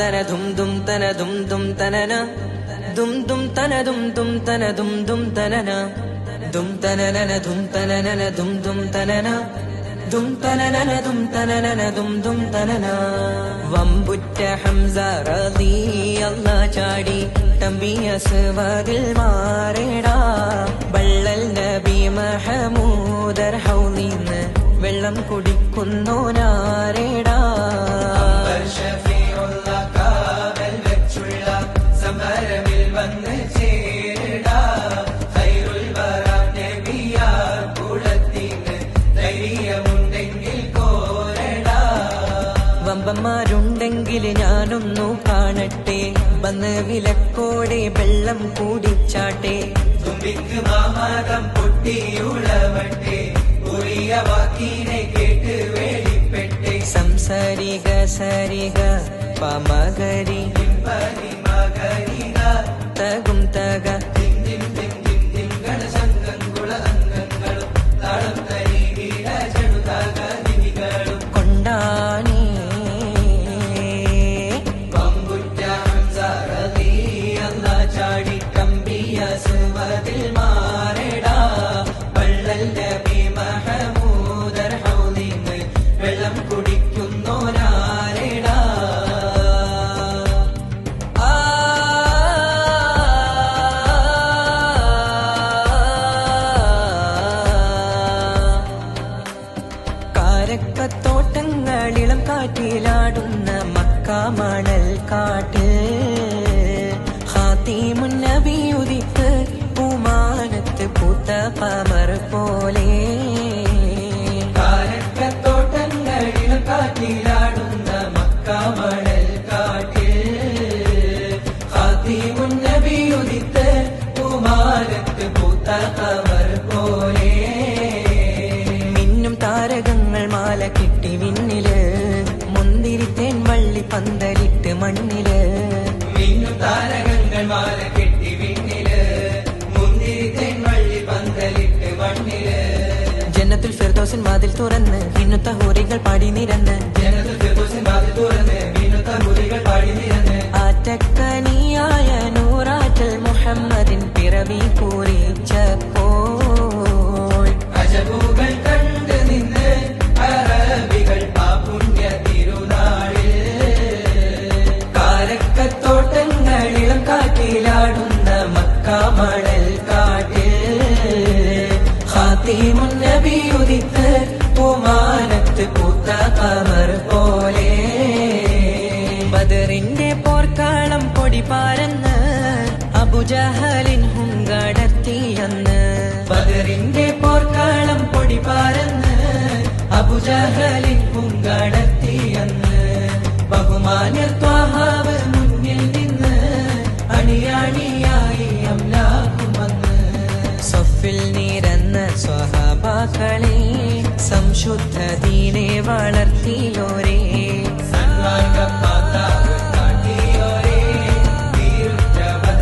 തന ദും ദും തന ദും ദും തനന. ദും ദും തന ദും ദും തന ദും ദും തനന. ദും തനനന ദും തനനന ദും ദും തനന. ദും തനനന ദും തനനന ദും ദും തനന. വമ്പുറ്റ ഹംസ റളി അല്ലാ ചാടി. തമ്പിയസ് വതിൽ മാറേടാ. വള്ളൽ നബി മഹമൂദർ ഹൗലിന്ന് വെള്ളം കുടിക്കുന്നോനാരേടാ. വമ്പന്മാരുണ്ടെങ്കിൽ ഞാനൊന്നു കാണട്ടെ. വന്ന് വിലക്കോടെ വെള്ളം കൂടിച്ചാട്ടെ തുമ്പിക്ക് മാമാകം പൊട്ടിയുളവട്ടെ പുതിയ വാക്കിനെ കേട്ട് വേളിപ്പെട്ടെ. സംസാരിക സരിക പമകരി സുവതിൽ മാറടാ. വള്ളൽ നബി മഹമൂദർ കാറ്റിലാടുന്ന മക്കാമണൽ കാട്ടിൽ ഹാത്തിമുന്നബിയുദിത്ത് പമർ പോലെ കാരക്കത്തോട്ടങ്ങളിളം കാറ്റിലാടുന്ന മക്കാമണൽ കാട്ടിൽ ഹാത്തിമുന്നബിയുദിത്ത് പൂമാനത്ത് പൂത്ത പമർ പോലെ മിന്നും താരകങ്ങൾ മാല കിട്ടി വിണ്ണിൽ മുന്തിരിത്തേൻ വള്ളി പന്തലിട്ട് ഫിർദോസിൻ വാതിൽ തുറന്ന് വിണ്ണുത്ത ഹൂറികൾ പാടി നിരന്ന്. ആറ്റക്കനിയായ നൂറാറ്റൽ മുഹമ്മദിൻ പിറവി പൂരിച്ചപ്പോൾ കമർ പോലെ. പോർക്കാളം പൊടി പാരന്ന് അബുജഹലിൻ ഹുങ്കടത്തിയെന്ന് ബദറിന്റെ പോർക്കാളം പൊടി പാരന്ന് അബുജഹലിൻ ഹുങ്കടത്തിയെന്ന് ബഹുമാന്യ ത്വാഹാവ് മുന്നിൽ നിന്ന് അണിയാണിയായി അംലാക്കുമെന്ന് സൊഫിൽ നിരന്ന സ്വഹാബാക്കളെ സംശുദ്ധ ദീനെ വളർത്തിയോരേ